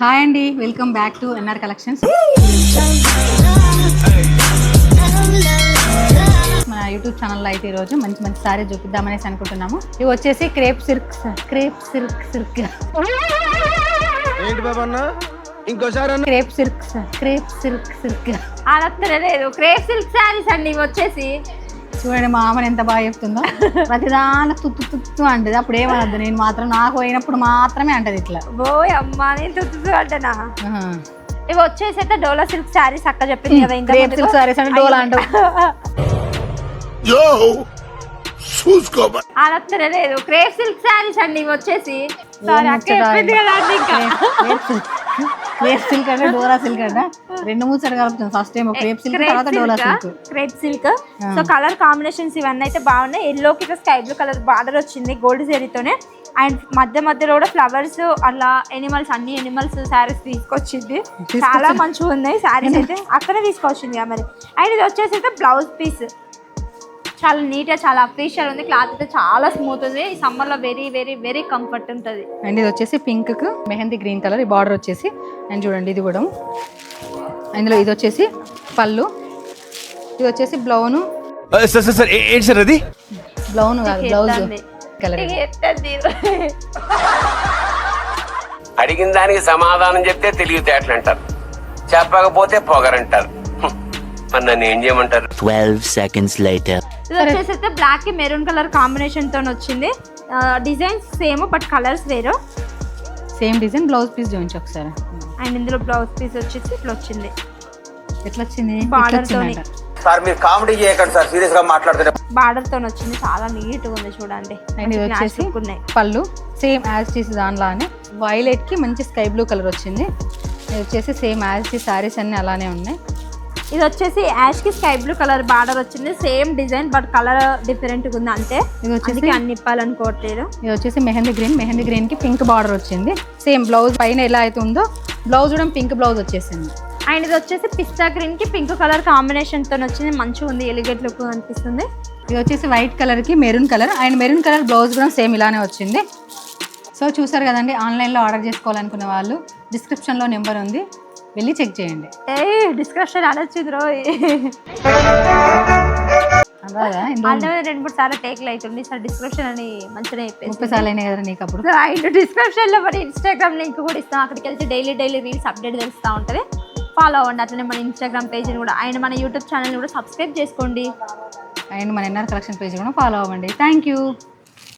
Hi అండి welcome back to NR collections. మన YouTube ఛానల్లో అయితే ఈరోజు మంచి మంచి సారీ చూపిద్దామనేసి అనుకుంటున్నాము. ఇవి వచ్చేసి crepe silk crepe silk silk. ఏంటి బాబా అన్న? ఇంకోసారి అన్న. Crepe silk crepe silk silk. అలా క్రేప్ సిల్క్ శారీస్ అండి ఇవి వచ్చేసి. చూడండి మా అమ్మని ఎంత బాగా చెప్తుందో. ప్రతిదానికి తుత్తు తుత్తు అంటది. అప్పుడు ఏమనద్దు నేను మాత్రం నాకు పోయినప్పుడు మాత్రమే అంటది ఇట్లా. ఓయ్ అమ్మా నేను తుత్తు అంటనా. ఇవి వచ్చేసి అయితే డోలా సిల్క్ శారీస్ అక్క చెప్పింది కదా క్రేప్ సిల్క్ సారీస్ అంటే డోలా అంటావు. లేదు. క్రేప్ సిల్క్ శారీస్ అండి ఇవి వచ్చేసి. సారీ అక్క చెప్పింది కదా అండి? ఇంకా. క్రేప్ సిల్క్ అంటే డోలా సిల్క్ అంట. రెండు మూడు సార్లు కలుపుతాం ఫస్ట్ టైం క్రేప్ సిల్క్ తర్వాత dola silk crepe silk. So colour combinations ఇవన్నీ అయితే బాగున్నాయి. ఎల్లోకి ఇట్లా స్కై బ్లూ కలర్ బార్డర్ వచ్చింది గోల్డ్ జరీతోనే అండ్ మధ్య మధ్యలో కూడా ఫ్లవర్స్ అలా ఎనిమల్స్ అన్ని ఎనిమల్స్ శారీస్ తీసుకొచ్చింది. చాలా మంచిగా ఉన్నాయి శారీస్ అయితే అక్కడే తీసుకొచ్చింది మరి. అండ్ ఇది వచ్చేసి అయితే బ్లౌజ్ పీస్ చాలా నీట్గా చాలా అఫీషియల్ ఉంది. క్లాత్ అయితే చాలా స్మూత్ ఉంది. ఈ సమ్మర్లో వెరీ వెరీ వెరీ కంఫర్ట్ ఉంటుంది. అండ్ ఇది వచ్చేసి పింక్కు మెహందీ గ్రీన్ కలర్. ఈ బార్డర్ వచ్చేసి అండ్ చూడండి ఇది కూడా. ఇందులో ఇది వచ్చేసి పళ్ళు. ఇది వచ్చేసి బ్లౌను. సార్ ఏంటి సార్ అది? బ్లౌన్ కాదు బ్లౌజ్. కలర్. అడిగిన దానికి సమాధానం చెప్తే తెలివితేటలు అంటారు చెప్పకపోతే పొగరంటారు. మరి నన్ను ఏం చేయమంటారు? 12 seconds later. ఇది వచ్చేసి అయితే బ్లాక్కి మెరూన్ కలర్ కాంబినేషన్తో వచ్చింది డిజైన్స్ సేమ్ బట్ కలర్స్ వేరు సేమ్ డిజైన్ బ్లౌజ్ పీస్ చూపించి ఒకసారి. అండ్ ఇందులో బ్లౌజ్ పీస్ వచ్చేసి ఇట్లా వచ్చింది. ఎట్లా వచ్చింది Border ఇట్లా వచ్చిందంట. సార్ మీరు కామెడీ చేయకండి సార్ సీరియస్గా మాట్లాడుతున్నారు బార్డర్తో వచ్చింది చాలా నీట్గా ఉంది చూడండి. అండ్ ఇది మంచి వచ్చేసి ఉన్నాయి. పళ్ళు సేమ్ యాజ్ టీస్ దానిలానే వైలెట్కి మంచి స్కై బ్లూ కలర్ వచ్చింది. ఇది వచ్చేసి సేమ్ యాజ్ టీ సారీస్ అన్ని అలానే ఉన్నాయి. ఇది వచ్చేసి యాష్కి స్కై బ్లూ కలర్ బార్డర్ వచ్చింది. సేమ్ డిజైన్ బట్ కలర్ డిఫరెంట్గా ఉంది అంతే. ఇది వచ్చేసి అన్ని ఇప్పాలనుకోవట్లేదు. ఇది వచ్చేసి మెహందీ గ్రీన్. మెహందీ గ్రీన్కి పింక్ బార్డర్ వచ్చింది. సేమ్ బ్లౌజ్ పైన ఎలా అయితే ఉందో బ్లౌజ్ కూడా పింక్ బ్లౌజ్ వచ్చేసింది. అండ్ ఇది వచ్చేసి పిస్తా గ్రీన్కి పింక్ కలర్ కాంబినేషన్తో వచ్చింది. మంచిగా ఉంది ఎలిగేట్ లుక్ అనిపిస్తుంది. ఇది వచ్చేసి వైట్ కలర్కి maroon colour. And maroon colour blouse కూడా సేమ్ ఇలానే వచ్చింది. సో చూసారు కదండి ఆన్లైన్లో ఆర్డర్ చేసుకోవాలనుకునే వాళ్ళు డిస్క్రిప్షన్లో నెంబర్ ఉంది. వెళ్ళి చెక్ చేయండి. ఏ డిస్క్రిప్షన్ అంటే రెండు మూడు సార్లు టేక్లు అవుతుంది సార్ డిస్క్రిప్షన్ అని మంచిగా చెప్పేసి. ముప్పై సార్లు అయినాయి కదా నీకు అప్పుడు? రైట్ డిస్క్రిప్షన్లో మరి ఇన్స్టాగ్రామ్ లింక్ కూడా ఇస్తాం. అక్కడికి వెళ్తే డైలీ డైలీ రీల్స్ అప్డేట్ తెలుస్తూ ఉంటుంది. ఫాలో అవ్వండి. అట్లనే మన ఇన్స్టాగ్రామ్ పేజ్ని కూడా. ఆయన మన యూట్యూబ్ ఛానల్ కూడా సబ్స్క్రైబ్ చేసుకోండి. అండ్ మన ఎన్ఆర్ కలెక్షన్ పేజ్ కూడా ఫాలో అవ్వండి. Thank you